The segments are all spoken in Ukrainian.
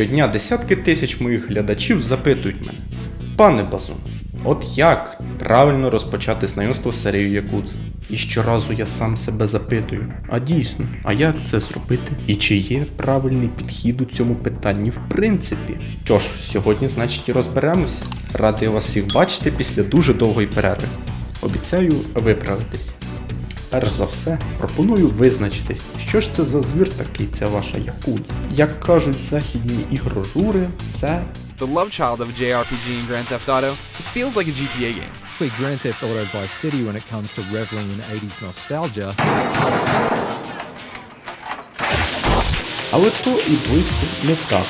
Щодня десятки тисяч моїх глядачів запитують мене: Пане Базун, от як правильно розпочати знайомство з серією Якудза? І щоразу я сам себе запитую: а дійсно, а як це зробити? І чи є правильний підхід у цьому питанні в принципі? Що ж, сьогодні, значить, і розберемося. Радий вас всіх бачити після дуже довгої перерви. Обіцяю виправитись. Перш за все, пропоную визначитись, що ж це за звір такий, ця ваша якудза. Як кажуть західні ігрожури, це The love child of JRPG and Grand Theft Auto, it feels like a GTA game. Play Grand Theft Auto Vice City when it comes to reveling in 80s nostalgia. Але то і близько не так.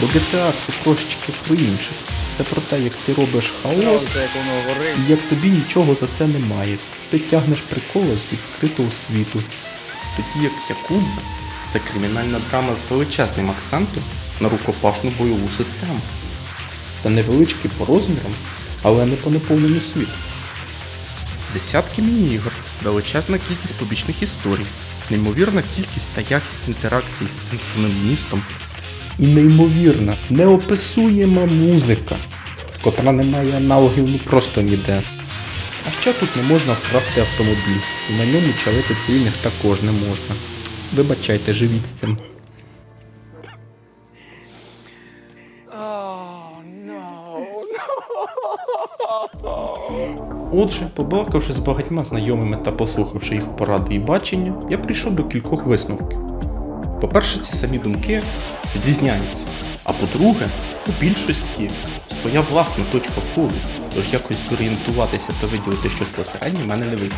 Бо GTA це трошечки про інше. Це про те, як ти робиш хаос, і як тобі нічого за це немає. Ти тягнеш приколи з відкритого світу. Тоді як Якудза це кримінальна драма з величезним акцентом на рукопашну бойову систему. Та невеличкі по розмірам, але не по наповненню світу. Десятки міні-ігор, величезна кількість побічних історій, неймовірна кількість та якість інтеракцій з цим самим містом. І неймовірна, неописуєма музика, котра не має аналогів ну просто ніде. А ще тут не можна вкрасти автомобіль, і на ньому чалити цивільних також не можна. Вибачайте, живіть з цим. Отже, побалакавши з багатьма знайомими та послухавши їх поради і бачення, я прийшов до кількох висновків. По-перше, ці самі думки відрізняються. А по-друге, у більшості своя власна точка входу, тож якось зорієнтуватися та виділити щось посереднє в мене не вийде.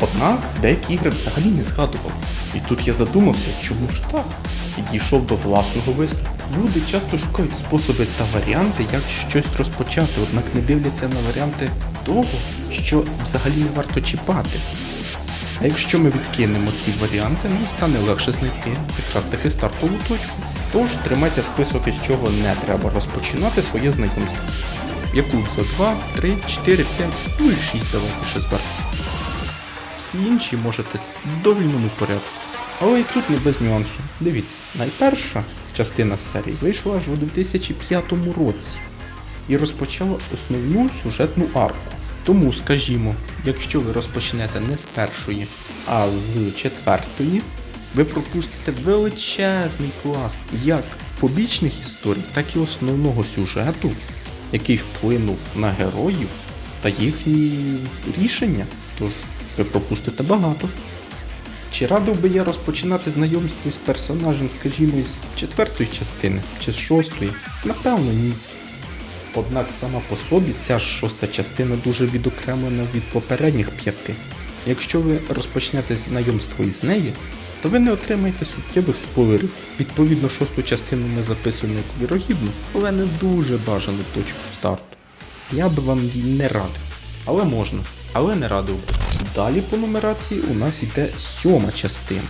Однак деякі ігри взагалі не згадував. І тут я задумався, чому ж так? І дійшов до власного висновку. Люди часто шукають способи та варіанти, як щось розпочати, однак не дивляться на варіанти того, що взагалі не варто чіпати. А якщо ми відкинемо ці варіанти, нам стане легше знайти якраз таки стартову точку. Тож тримайте список, із чого не треба розпочинати своє знайомство. Яку за 2, 3, 4, 5, ну і 6 давайте ще зверху. Всі інші можете в довільному порядку. Але і тут не без нюансу. Дивіться, найперша частина серії вийшла аж у 2005 році і розпочала основну сюжетну арку. Тому, скажімо, якщо ви розпочнете не з першої, а з четвертої, ви пропустите величезний пласт як побічних історій, так і основного сюжету, який вплинув на героїв та їхні рішення. Тож ви пропустите багато. Чи радив би я розпочинати знайомство з персонажем, скажімо, з четвертої частини чи з шостої? Напевно, ні. Однак сама по собі ця шоста частина дуже відокремлена від попередніх п'яти. Якщо ви розпочнете знайомство із неї, то ви не отримаєте суттєвих спойлерів. Відповідно, шосту частину ми записуємо як вірогідну, але не дуже бажану точку старту. Я би вам її не радив. Але можна, але не радив. Далі по нумерації у нас йде сьома частина.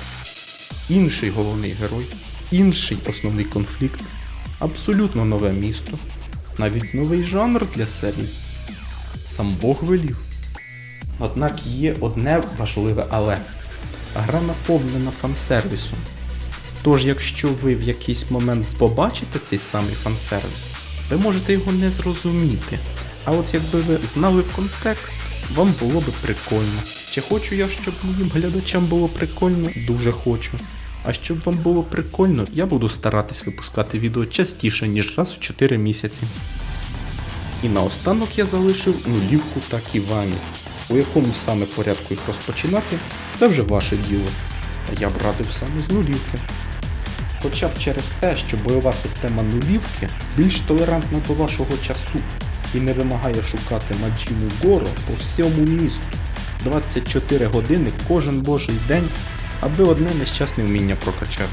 Інший головний герой, інший основний конфлікт, абсолютно нове місто, навіть новий жанр для серії. Сам Бог велів. Однак є одне важливе але. Гра наповнена фансервісом. Тож, якщо ви в якийсь момент побачите цей самий фансервіс, ви можете його не зрозуміти. А от якби ви знали контекст, вам було би прикольно. Чи хочу я, щоб моїм глядачам було прикольно? Дуже хочу. А щоб вам було прикольно, я буду старатись випускати відео частіше, ніж раз в 4 місяці. І наостанок я залишив нулівку та ківамі. У якому саме порядку їх розпочинати, це вже ваше діло. А я б радив саме з нулівки. Хоча б через те, що бойова система нулівки більш толерантна до вашого часу і не вимагає шукати Маджіну Горо по всьому місту 24 години кожен божий день, аби одне нещасне вміння прокачати.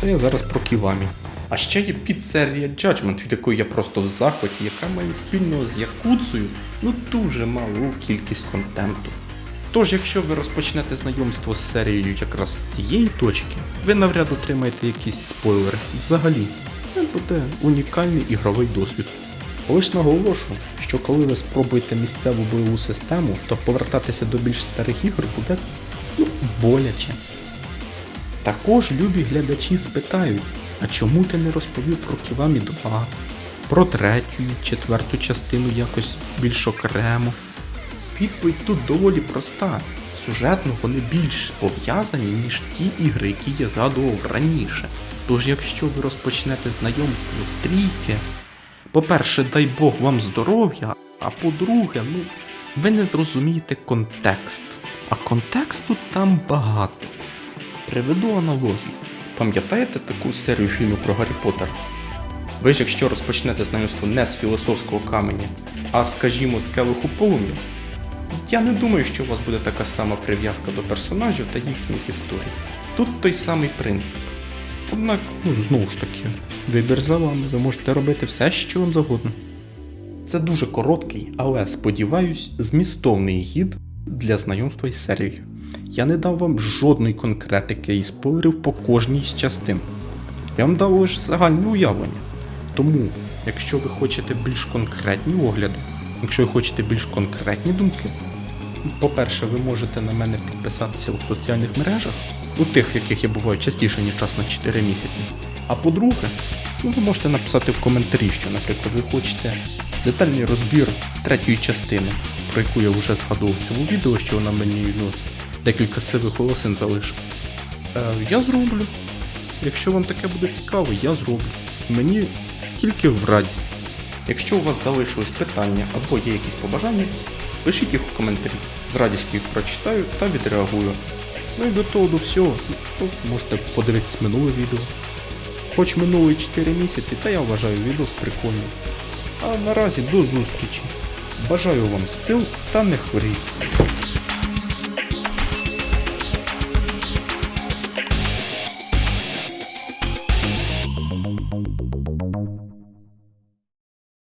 Це я зараз про Ківамі. А ще є підсерія Judgment, від якої я просто в захваті, яка має спільного з Якудзою ну дуже малу кількість контенту. Тож, якщо ви розпочнете знайомство з серією якраз з цієї точки, ви навряд отримаєте якісь спойлери. Взагалі, це буде унікальний ігровий досвід. Лиш наголошу, що коли ви спробуєте місцеву бойову систему, то повертатися до більш старих ігор буде боляче. Також любі глядачі спитають, А чому ти не розповів про Ківамі 2? Про третю четверту частину якось більш окремо? Відповідь тут доволі проста. Сюжетно вони більш пов'язані, ніж ті ігри, які я згадував раніше. Тож якщо ви розпочнете знайомство з трійки, по-перше, дай Бог вам здоров'я, а по-друге, ну, ви не зрозумієте контекст. А контексту там багато. Приведу аналогію. Пам'ятаєте таку серію фільмів про Гаррі Поттера? Ви ж якщо розпочнете знайомство не з філософського каменя, а скажімо, з келиху полум'я, я не думаю, що у вас буде така сама прив'язка до персонажів та їхніх історій. Тут той самий принцип. Однак, ну знову ж таки, вибір за вами, ви можете робити все, що вам завгодно. Це дуже короткий, але сподіваюсь, змістовний гід для знайомства із серією. Я не дав вам жодної конкретики і спойлерів по кожній з частин. Я вам дав лише загальне уявлення. Тому, якщо ви хочете більш конкретні огляди, якщо ви хочете більш конкретні думки, по-перше, ви можете на мене підписатися у соціальних мережах, у тих, яких я буваю частіше, ніж час на 4 місяці. А по-друге, ну, ви можете написати в коментарі, що, наприклад, ви хочете детальний розбір третьої частини, про яку я вже згадував в цьому відео, що вона мені ну, декілька сивих волосин залишила. Е, я зроблю. Якщо вам таке буде цікаво, я зроблю. Мені тільки в радість. Якщо у вас залишились питання або є якісь побажання, пишіть їх у коментарі. З радістю їх прочитаю та відреагую. Ну і до того до всього, ну, можете подивитись минуле відео. Хоч минуло 4 місяці, та я вважаю відео прикольним. А наразі до зустрічі. Бажаю вам сил та не хворійте.